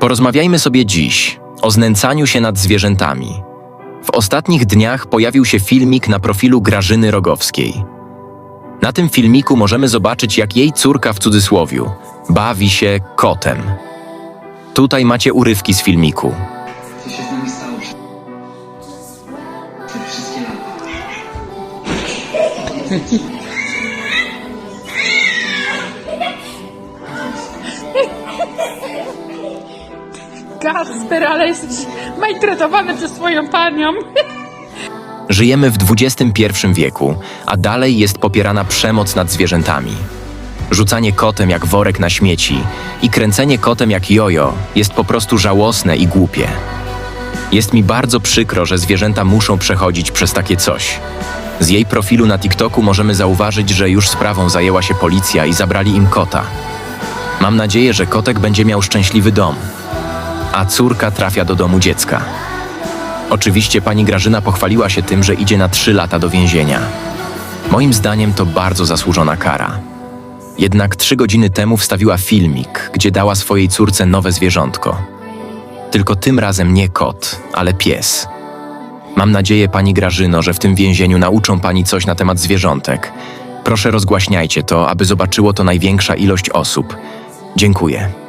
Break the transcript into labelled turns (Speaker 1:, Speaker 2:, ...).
Speaker 1: Porozmawiajmy sobie dziś o znęcaniu się nad zwierzętami. W ostatnich dniach pojawił się filmik na profilu Grażyny Rogowskiej. Na tym filmiku możemy zobaczyć, jak jej córka w cudzysłowiu bawi się kotem. Tutaj macie urywki z filmiku.
Speaker 2: Co się z nami stało te wszystkie lata?
Speaker 3: Kasper, ale jesteś maltretowany przez swoją panią.
Speaker 1: Żyjemy w XXI wieku, a dalej jest popierana przemoc nad zwierzętami. Rzucanie kotem jak worek na śmieci i kręcenie kotem jak jojo jest po prostu żałosne i głupie. Jest mi bardzo przykro, że zwierzęta muszą przechodzić przez takie coś. Z jej profilu na TikToku możemy zauważyć, że już sprawą zajęła się policja i zabrali im kota. Mam nadzieję, że kotek będzie miał szczęśliwy dom, a córka trafia do domu dziecka. Oczywiście pani Grażyna pochwaliła się tym, że idzie na trzy lata do więzienia. Moim zdaniem to bardzo zasłużona kara. Jednak trzy godziny temu wstawiła filmik, gdzie dała swojej córce nowe zwierzątko. Tylko tym razem nie kot, ale pies. Mam nadzieję, pani Grażyno, że w tym więzieniu nauczą pani coś na temat zwierzątek. Proszę rozgłaśniajcie to, aby zobaczyło to największa ilość osób. Dziękuję.